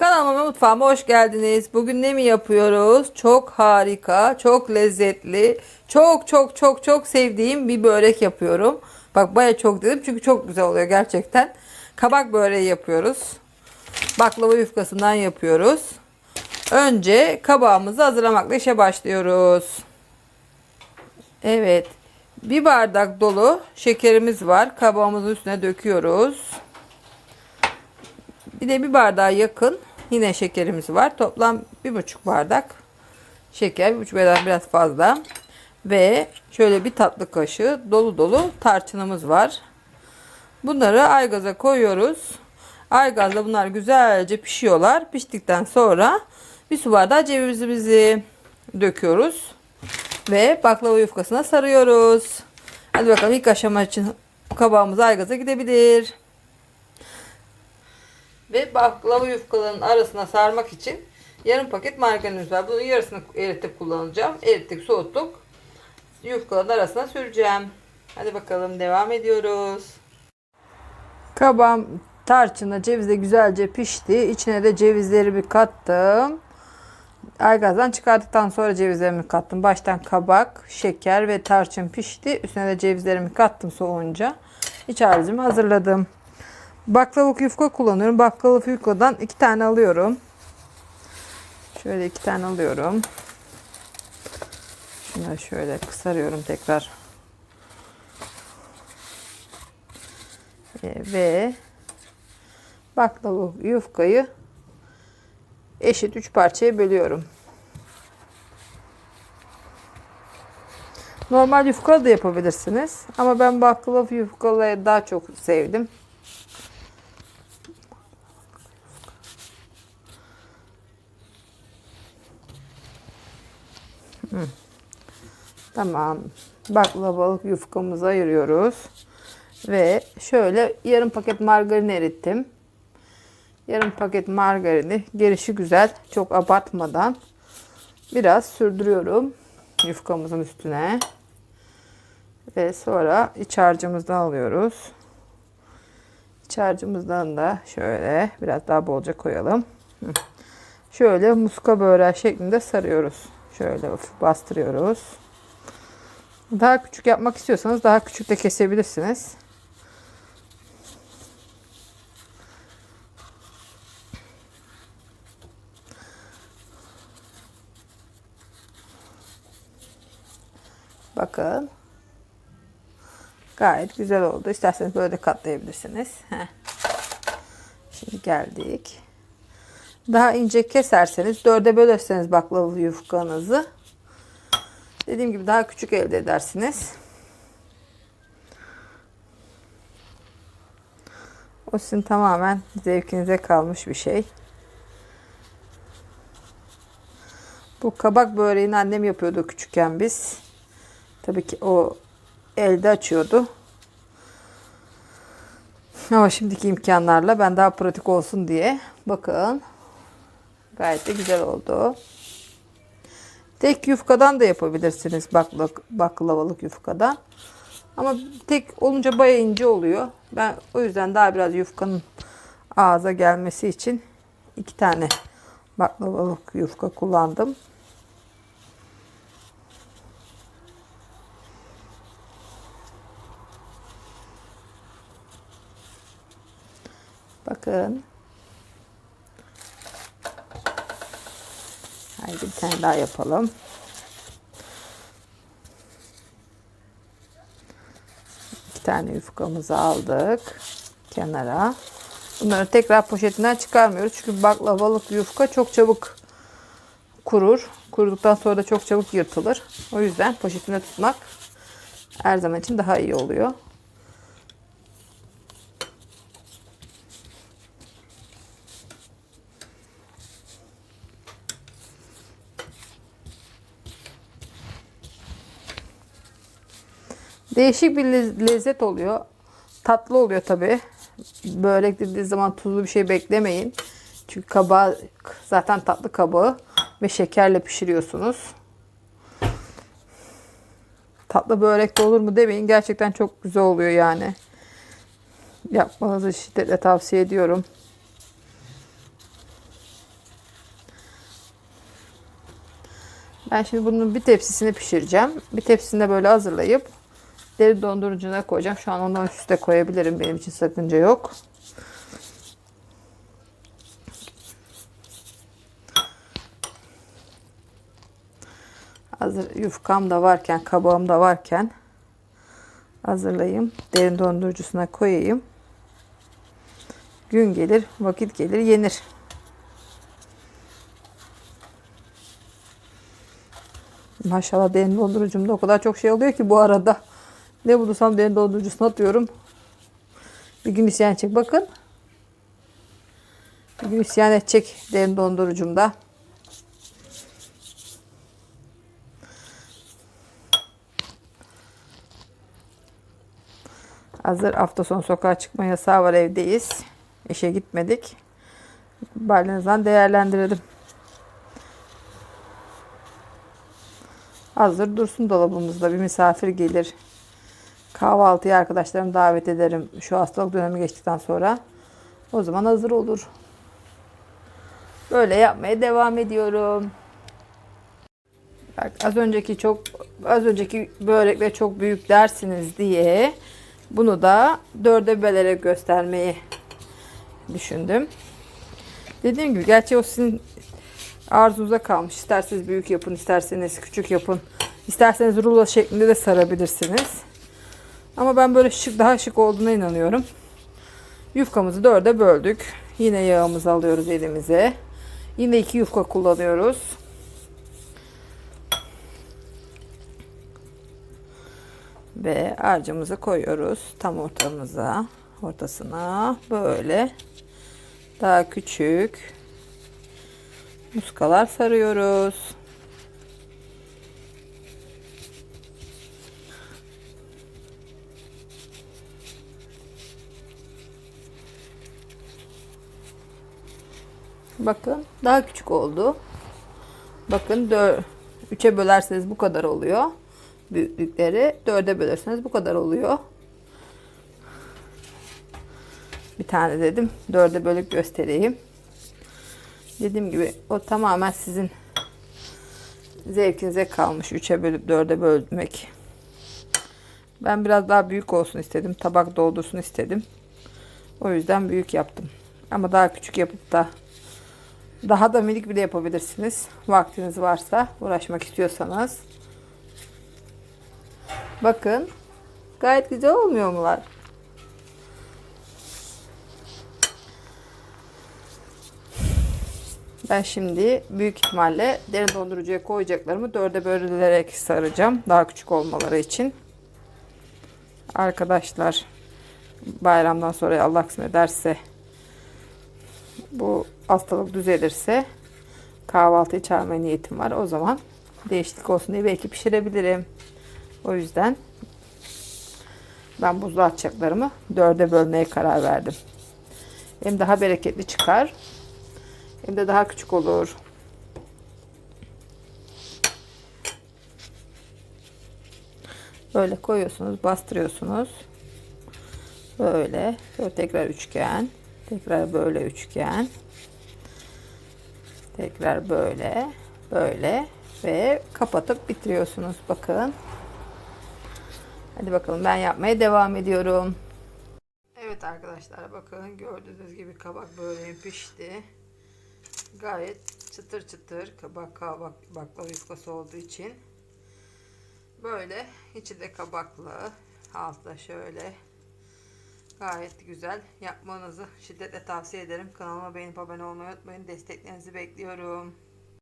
Kanalıma mutfağıma hoş geldiniz. Bugün ne mi yapıyoruz? Çok harika, çok lezzetli, çok çok çok çok sevdiğim bir börek yapıyorum. Bak baya çok dedim çünkü çok güzel oluyor gerçekten. Kabak böreği yapıyoruz. Baklava yufkasından yapıyoruz. Önce kabağımızı hazırlamakla işe başlıyoruz. Evet. Bir bardak dolu şekerimiz var. Kabağımızın üstüne döküyoruz. Bir de bir bardağa yakın yine şekerimiz var. Toplam bir buçuk bardak şeker. Bir buçuk bardak biraz fazla. Ve şöyle bir tatlı kaşığı dolu dolu tarçınımız var. Bunları aygaza koyuyoruz. Aygazda bunlar güzelce pişiyorlar. Piştikten sonra bir su bardağı cevizimizi döküyoruz. Ve baklava yufkasına sarıyoruz. Hadi bakalım ilk aşama için kabağımız aygaza gidebilir. Ve baklava yufkalarının arasına sarmak için yarım paket margarinimiz var. Bunun yarısını eritip kullanacağım. Erittik, soğuttuk. Yufkaların arasına süreceğim. Hadi bakalım devam ediyoruz. Kabağım tarçınla cevizle güzelce pişti. İçine de cevizleri bir kattım. Aygazdan çıkardıktan sonra cevizlerimi kattım. Baştan kabak, şeker ve tarçın pişti. Üstüne de cevizlerimi kattım soğuyunca. İç harcımı hazırladım. Baklavalık yufka kullanıyorum. Baklavalık yufkadan iki tane alıyorum. Şöyle iki tane alıyorum. Şunları şöyle kısarıyorum tekrar. Ee, Ve baklavalık yufkayı eşit üç parçaya bölüyorum. Normal yufka da yapabilirsiniz. Ama ben baklava yufkaları daha çok sevdim. Tamam. Baklavalık yufkamızı ayırıyoruz. Ve şöyle yarım paket margarin erittim. Yarım paket margarini gelişi güzel çok abartmadan biraz sürdürüyorum yufkamızın üstüne. Ve sonra iç harcımızdan alıyoruz. İç harcımızdan da şöyle biraz daha bolca koyalım. Şöyle muska böreği şeklinde sarıyoruz. Şöyle bastırıyoruz. Daha küçük yapmak istiyorsanız daha küçük de kesebilirsiniz. Bakın. Gayet güzel oldu. İsterseniz böyle katlayabilirsiniz. Heh. Şimdi geldik. Daha ince keserseniz, dörde bölerseniz baklava yufkanızı dediğim gibi daha küçük elde edersiniz. O sizin tamamen zevkinize kalmış bir şey. Bu kabak böreğini annem yapıyordu küçükken biz. Tabii ki o elde açıyordu. Ama şimdiki imkanlarla ben daha pratik olsun diye bakın gayet de güzel oldu. Tek yufkadan da yapabilirsiniz bakla, baklavalık yufkadan. Ama tek olunca baya ince oluyor. Ben o yüzden daha biraz yufkanın ağza gelmesi için iki tane baklavalık yufka kullandım. Bakın. Bir tane daha yapalım. İki tane yufkamızı aldık kenara. Bunları tekrar poşetinden çıkarmıyoruz. Çünkü baklavalık yufka çok çabuk kurur. Kuruduktan sonra da çok çabuk yırtılır. O yüzden poşetinde tutmak her zaman için daha iyi oluyor. Değişik bir lezzet oluyor. Tatlı oluyor tabi. Börek dediği zaman tuzlu bir şey beklemeyin. Çünkü kabağı zaten tatlı kabağı ve şekerle pişiriyorsunuz. Tatlı börek de olur mu demeyin. Gerçekten çok güzel oluyor yani. Yapmanızı şiddetle tavsiye ediyorum. Ben şimdi bunun bir tepsisini pişireceğim. Bir tepsisinde böyle hazırlayıp derin dondurucuna koyacağım. Şu an ondan üste koyabilirim. Benim için sakınca yok. Hazır yufkam da varken, kabağım da varken hazırlayayım. Derin dondurucusuna koyayım. Gün gelir, vakit gelir, yenir. Maşallah derin dondurucumda o kadar çok şey oluyor ki bu arada. Ne bulursam derin dondurucusuna atıyorum. Bir gün isyan edecek. Bakın. Bir gün isyan edecek derin dondurucumda. Hazır hafta sonu sokağa çıkma yasağı var evdeyiz. İşe gitmedik. Balinizden değerlendirelim. Hazır dursun dolabımızda bir misafir gelir. Kahvaltıya arkadaşlarımı davet ederim. Şu hastalık dönemi geçtikten sonra. O zaman hazır olur. Böyle yapmaya devam ediyorum. Bak az önceki çok az önceki börekler çok büyük dersiniz diye bunu da dörde bölerek göstermeyi düşündüm. Dediğim gibi gerçi o sizin arzunuza kalmış. İsterseniz büyük yapın, isterseniz küçük yapın. İsterseniz rulo şeklinde de sarabilirsiniz. Ama ben böyle şık daha şık olduğuna inanıyorum. Yufkamızı dörde böldük. Yine yağımızı alıyoruz elimize. Yine iki yufka kullanıyoruz. Ve harcımızı koyuyoruz tam ortamıza, ortasına böyle daha küçük muskalar sarıyoruz. Bakın daha küçük oldu. Bakın 3'e bölerseniz bu kadar oluyor. Büyüklükleri 4'e bölerseniz bu kadar oluyor. Bir tane dedim. 4'e bölüp göstereyim. Dediğim gibi o tamamen sizin zevkinize kalmış. 3'e bölüp 4'e bölmek. Ben biraz daha büyük olsun istedim. Tabak doldursun istedim. O yüzden büyük yaptım. Ama daha küçük yapıp da daha da minik bile yapabilirsiniz. Vaktiniz varsa, uğraşmak istiyorsanız. Bakın. Gayet güzel olmuyor mular? Ben şimdi büyük ihtimalle derin dondurucuya koyacaklarımı dörde bölerek saracağım. Daha küçük olmaları için. Arkadaşlar bayramdan sonra Allah kısmet ederse bu hastalık düzelirse kahvaltıyı çağırmaya niyetim var. O zaman değişiklik olsun diye belki pişirebilirim. O yüzden ben buzlu atacaklarımı dörde bölmeye karar verdim. Hem daha bereketli çıkar hem de daha küçük olur. Böyle koyuyorsunuz, bastırıyorsunuz. Böyle. Böyle tekrar üçgen. Tekrar böyle üçgen. Tekrar böyle. Böyle. Ve kapatıp bitiriyorsunuz. Bakın. Hadi bakalım ben yapmaya devam ediyorum. Evet arkadaşlar bakın gördüğünüz gibi kabak böyle pişti. Gayet çıtır çıtır kabak kabak baklava yufkası olduğu için böyle içi de kabaklı altta şöyle gayet güzel yapmanızı şiddetle tavsiye ederim. Kanalıma beğenip abone olmayı unutmayın. Desteklerinizi bekliyorum.